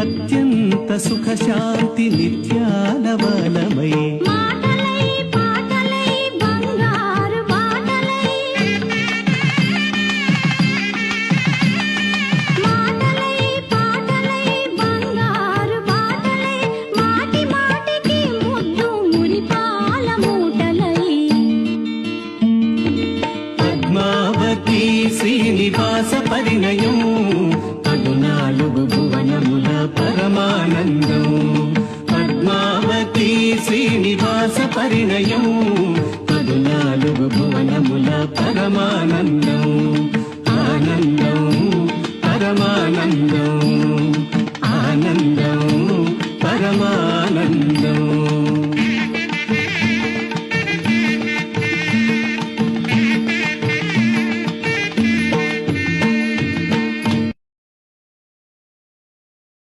అత్యంత సుఖ శాంతి నిత్యానవనమై. మాటలై పాటలై పరమానందం. పద్మావతి శ్రీనివాస పరిణయం. పదునాలుగు భువనముల పరమానందం. ఆనందం పరమానందం. ఆనందం పరమానందం.